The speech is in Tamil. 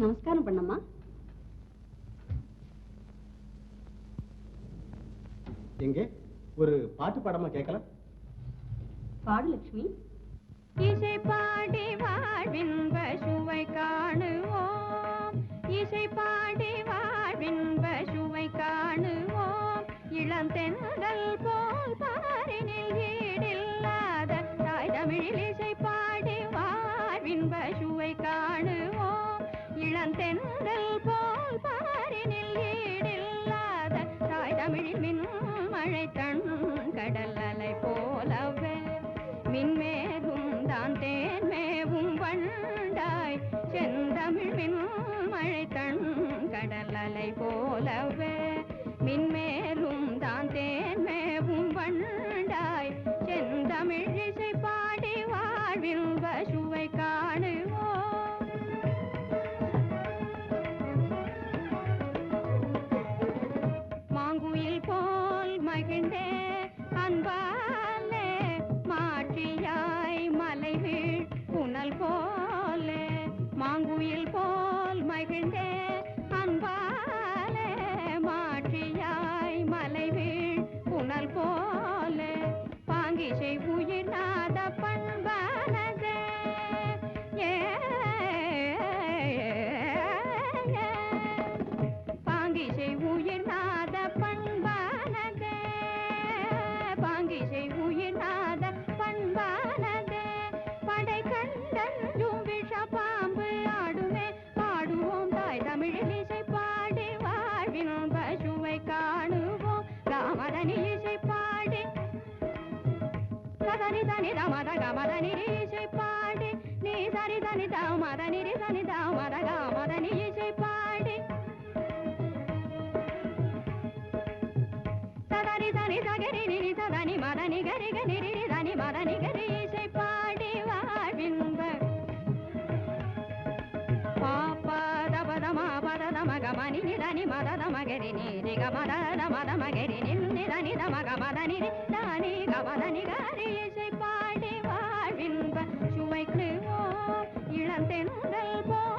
நமஸ்காரம் பண்ணம்மா. எங்கே? ஒரு பாட்டு பாடமா கேட்கலாம். பாடு லட்சுமி இசை பாடி வாழ்வின்ப சுவை காணுவோம். இசை பாடி இளந்தென்றல் போல் பாரினில் ஈடில்லாத தாய் தமிழில் மின் மழை தன் கடல் அலை போலவே. மின்மேகும் தான் தேன்மேவும் வண்டாய். செந்தமிழ் மின் மழை தன் கடல் அலை போலவே. போல பாங்கிசை உயிர் நாத பண்பானது பாங்கிசை உயிர் நாத பண்பானது பாங்கிசை உயிர் நாத பண்பானது படை கண்டஞ்சும் விஷ பாம்பு ஆடுமே. பாடுவோம் தாய் தமிழில் இசை பாடி வாழ்வின் பசுவை கா సదని దని దమద గమదని రీషై పాడి నీ సరి దని దమద నిరి సని దమద గమదని ఈషై పాడి సదని సని సగరి నిరి సదని మదని గరి గని దని మదని గరి ఈషై పాడి వాడింబ మగమని నిదని మద మగరి నిరి గమద మద మగరి నిన్నిదని మగమద నిరి దాని है